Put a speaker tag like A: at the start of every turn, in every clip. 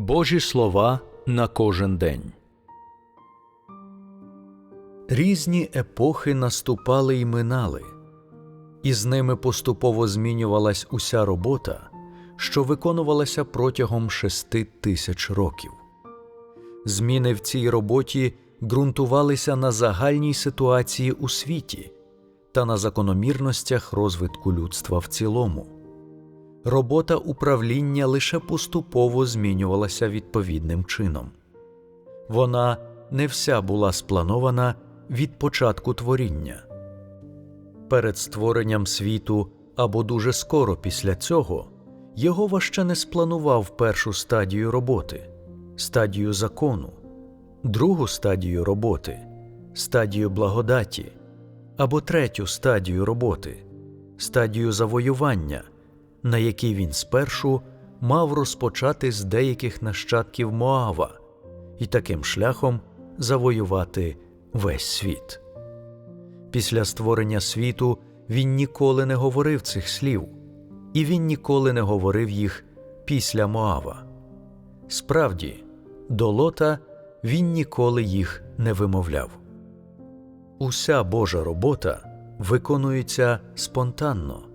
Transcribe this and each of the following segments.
A: Божі слова на кожен день. Різні епохи наступали й минали, і з ними поступово змінювалась уся робота, що виконувалася протягом шести тисяч років. Зміни в цій роботі ґрунтувалися на загальній ситуації у світі та на закономірностях розвитку людства в цілому. Робота управління лише поступово змінювалася відповідним чином. Вона не вся була спланована від початку творіння. Перед створенням світу або дуже скоро після цього Єгова ще не спланував першу стадію роботи, стадію закону, другу стадію роботи, стадію благодаті або третю стадію роботи, стадію завоювання, на якій він спершу мав розпочати з деяких нащадків Моава і таким шляхом завоювати весь світ. Після створення світу він ніколи не говорив цих слів, і він ніколи не говорив їх після Моава. Справді, до Лота він ніколи їх не вимовляв. Уся Божа робота виконується спонтанно.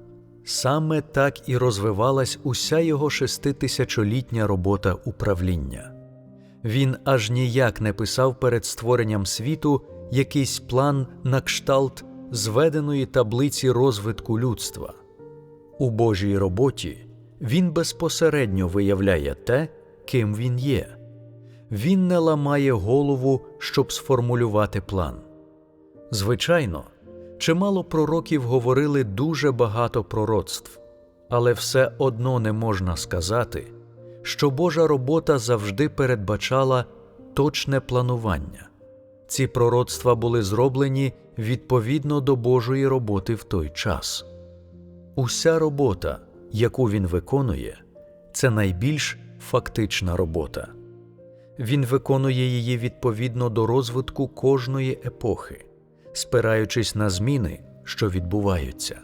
A: Саме так і розвивалась уся його шеститисячолітня робота управління. Він аж ніяк не писав перед створенням світу якийсь план на кшталт зведеної таблиці розвитку людства. У Божій роботі він безпосередньо виявляє те, ким він є. Він не ламає голову, щоб сформулювати план. Звичайно, чимало пророків говорили дуже багато пророцтв, але все одно не можна сказати, що Божа робота завжди передбачала точне планування. Ці пророцтва були зроблені відповідно до Божої роботи в той час. Уся робота, яку він виконує, це найбільш фактична робота. Він виконує її відповідно до розвитку кожної епохи, спираючись на зміни, що відбуваються.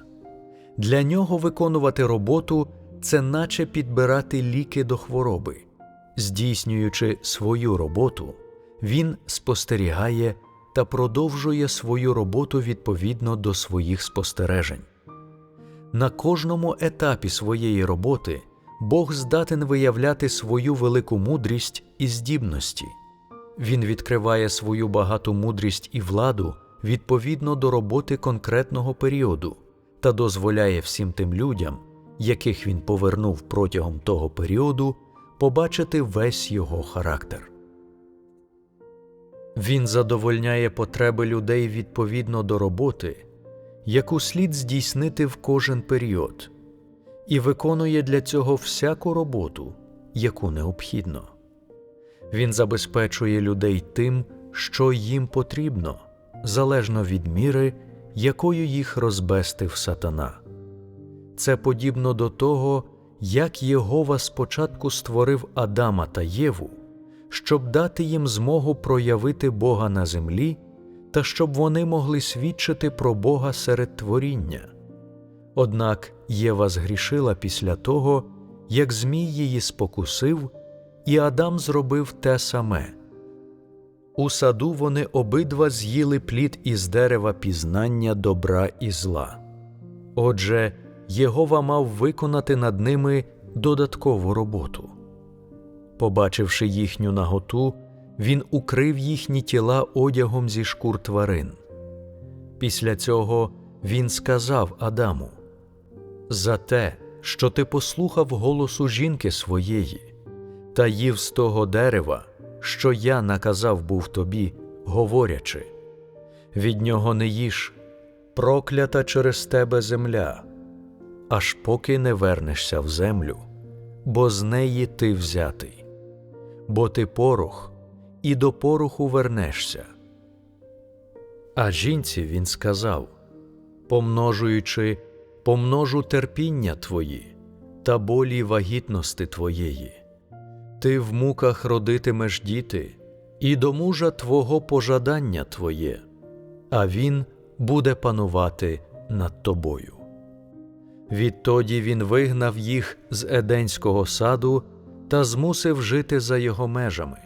A: Для нього виконувати роботу це наче підбирати ліки до хвороби. Здійснюючи свою роботу, він спостерігає та продовжує свою роботу відповідно до своїх спостережень. На кожному етапі своєї роботи Бог здатен виявляти свою велику мудрість і здібності. Він відкриває свою багату мудрість і владу відповідно до роботи конкретного періоду та дозволяє всім тим людям, яких він повернув протягом того періоду, побачити весь його характер. Він задовольняє потреби людей відповідно до роботи, яку слід здійснити в кожен період, і виконує для цього всяку роботу, яку необхідно. Він забезпечує людей тим, що їм потрібно, залежно від міри, якою їх розбестив сатана. Це подібно до того, як Єгова спочатку створив Адама та Єву, щоб дати їм змогу проявити Бога на землі та щоб вони могли свідчити про Бога серед творіння. Однак Єва згрішила після того, як Змій її спокусив, і Адам зробив те саме. У саду вони обидва з'їли плід із дерева пізнання добра і зла. Отже, Єгова мав виконати над ними додаткову роботу. Побачивши їхню наготу, він укрив їхні тіла одягом зі шкур тварин. Після цього він сказав Адаму: За те, що ти послухав голосу жінки своєї, та їв з того дерева, що я наказав був тобі, говорячи: від нього не їж, проклята через тебе земля, аж поки не вернешся в землю, бо з неї ти взятий, бо ти порох, і до пороху вернешся. А жінці він сказав помножуючи, помножу терпіння твої та болі вагітності твоєї. Ти в муках родитимеш діти, і до мужа твого пожадання твоє, а він буде панувати над тобою. Відтоді він вигнав їх з Еденського саду та змусив жити за його межами,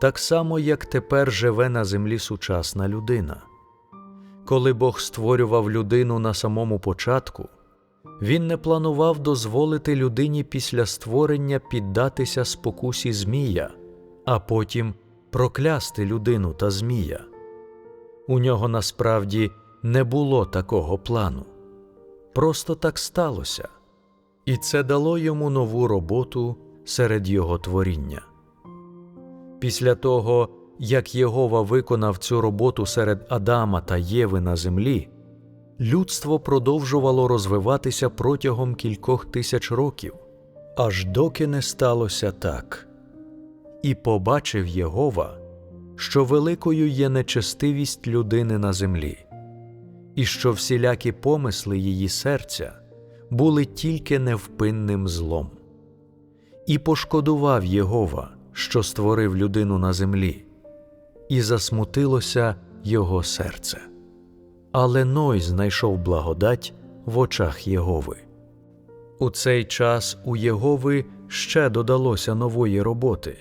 A: так само, як тепер живе на землі сучасна людина. Коли Бог створював людину на самому початку, Він не планував дозволити людині після створення піддатися спокусі Змія, а потім проклясти людину та Змія. У нього насправді не було такого плану. Просто так сталося, і це дало йому нову роботу серед його творіння. Після того, як Єгова виконав цю роботу серед Адама та Єви на землі, людство продовжувало розвиватися протягом кількох тисяч років, аж доки не сталося так. І побачив Єгова, що великою є нечестивість людини на землі, і що всілякі помисли її серця були тільки невпинним злом. І пошкодував Єгова, що створив людину на землі, і засмутилося його серце. Але Ной знайшов благодать в очах Єгови. У цей час у Єгови ще додалося нової роботи,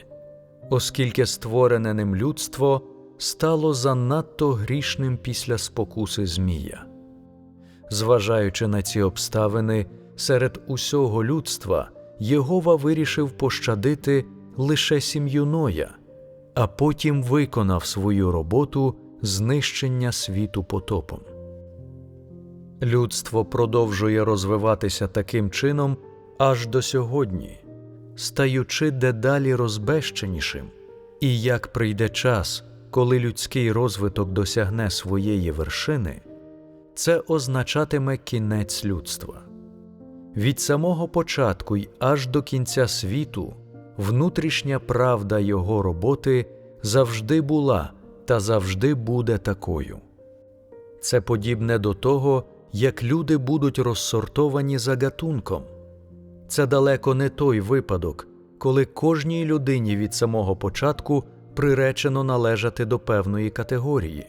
A: оскільки створене ним людство стало занадто грішним після спокуси Змія. Зважаючи на ці обставини, серед усього людства Єгова вирішив пощадити лише сім'ю Ноя, а потім виконав свою роботу знищення світу потопом. Людство продовжує розвиватися таким чином аж до сьогодні, стаючи дедалі розбещенішим, і як прийде час, коли людський розвиток досягне своєї вершини, це означатиме кінець людства. Від самого початку й аж до кінця світу внутрішня правда його роботи завжди була та завжди буде такою. Це подібне до того, як люди будуть розсортовані за гатунком. Це далеко не той випадок, коли кожній людині від самого початку приречено належати до певної категорії.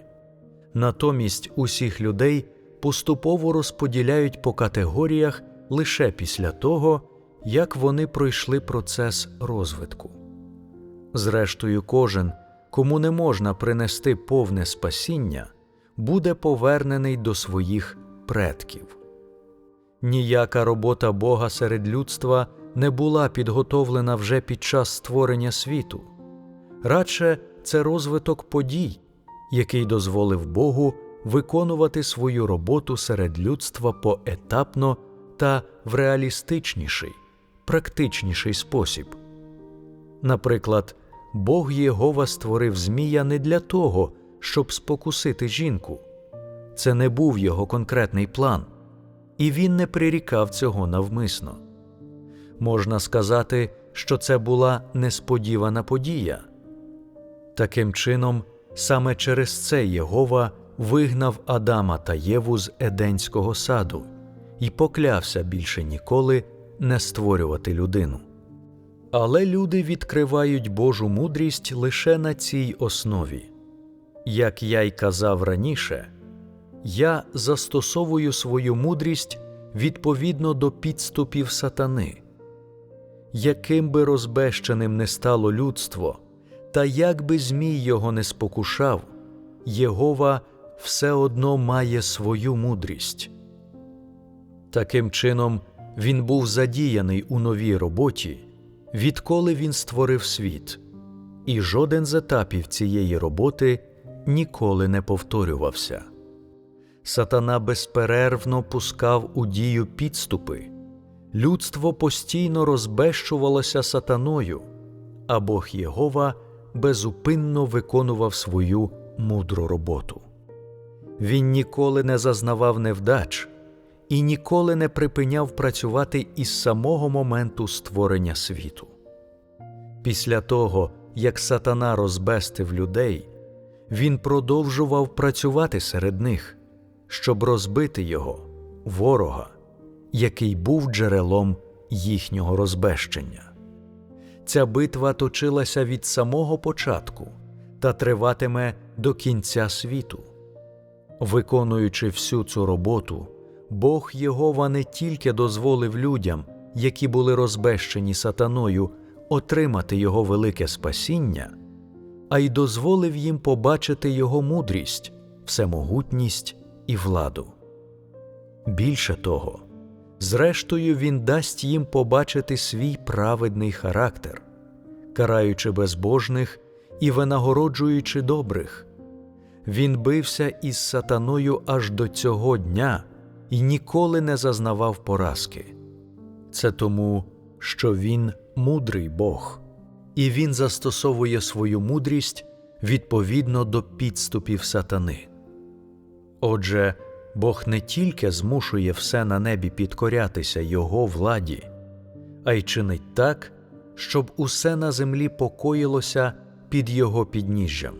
A: Натомість усіх людей поступово розподіляють по категоріях лише після того, як вони пройшли процес розвитку. Зрештою, кожен, кому не можна принести повне спасіння, буде повернений до своїх предків. Ніяка робота Бога серед людства не була підготовлена вже під час створення світу, радше це розвиток подій, який дозволив Богу виконувати свою роботу серед людства поетапно та в реалістичніший, практичніший спосіб. Наприклад, Бог Єгова створив Змія не для того, щоб спокусити жінку. Це не був його конкретний план, і він не прирікав цього навмисно. Можна сказати, що це була несподівана подія. Таким чином, саме через це Єгова вигнав Адама та Єву з Еденського саду і поклявся більше ніколи не створювати людину. Але люди відкривають Божу мудрість лише на цій основі. Як я й казав раніше, я застосовую свою мудрість відповідно до підступів сатани. Яким би розбещеним не стало людство, та як би Змій його не спокушав, Єгова все одно має свою мудрість. Таким чином, він був задіяний у новій роботі, відколи він створив світ, і жоден з етапів цієї роботи ніколи не повторювався. Сатана безперервно пускав у дію підступи, людство постійно розбещувалося сатаною, а Бог Єгова безупинно виконував свою мудру роботу. Він ніколи не зазнавав невдач і ніколи не припиняв працювати із самого моменту створення світу. Після того, як сатана розбестив людей, він продовжував працювати серед них, щоб розбити його, ворога, який був джерелом їхнього розбещення. Ця битва точилася від самого початку та триватиме до кінця світу. Виконуючи всю цю роботу, Бог Єгова не тільки дозволив людям, які були розбещені сатаною, отримати Його велике спасіння, а й дозволив їм побачити Його мудрість, всемогутність і владу. Більше того, зрештою Він дасть їм побачити свій праведний характер, караючи безбожних і винагороджуючи добрих. Він бився із сатаною аж до цього дня і ніколи не зазнавав поразки. Це тому, що він мудрий Бог, і він застосовує свою мудрість відповідно до підступів сатани. Отже, Бог не тільки змушує все на небі підкорятися Його владі, а й чинить так, щоб усе на землі покоїлося під Його підніжжям.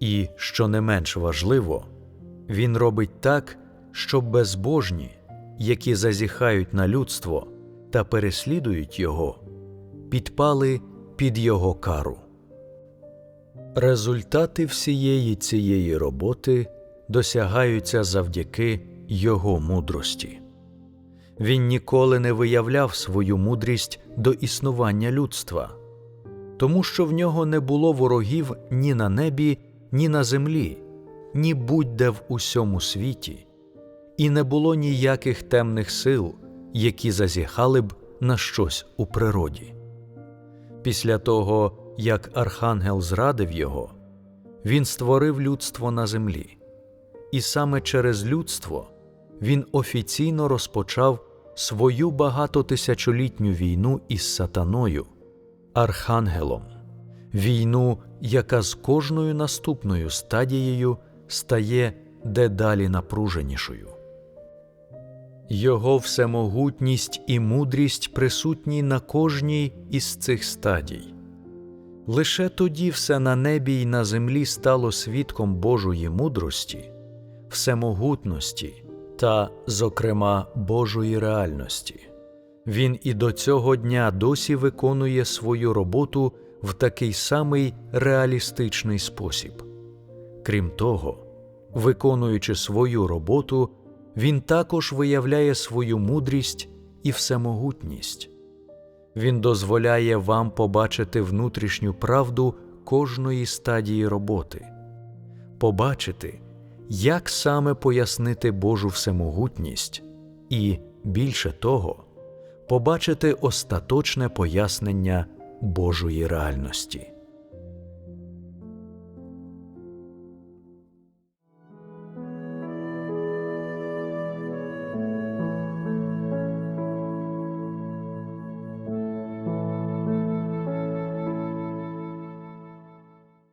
A: І, що не менш важливо, Він робить так, щоб безбожні, які зазіхають на людство та переслідують його, підпали під його кару. Результати всієї цієї роботи досягаються завдяки його мудрості. Він ніколи не виявляв свою мудрість до існування людства, тому що в нього не було ворогів ні на небі, ні на землі, ні будь-де в усьому світі, і не було ніяких темних сил, які зазіхали б на щось у природі. Після того, як архангел зрадив його, він створив людство на землі, і саме через людство він офіційно розпочав свою багатотисячолітню війну із сатаною, архангелом, війну, яка з кожною наступною стадією стає дедалі напруженішою. Його всемогутність і мудрість присутні на кожній із цих стадій. Лише тоді все на небі й на землі стало свідком Божої мудрості, всемогутності та, зокрема, Божої реальності. Він і до цього дня досі виконує свою роботу в такий самий реалістичний спосіб. Крім того, виконуючи свою роботу, він також виявляє свою мудрість і всемогутність. Він дозволяє вам побачити внутрішню правду кожної стадії роботи, побачити, як саме пояснити Божу всемогутність, і, більше того, побачити остаточне пояснення Божої реальності.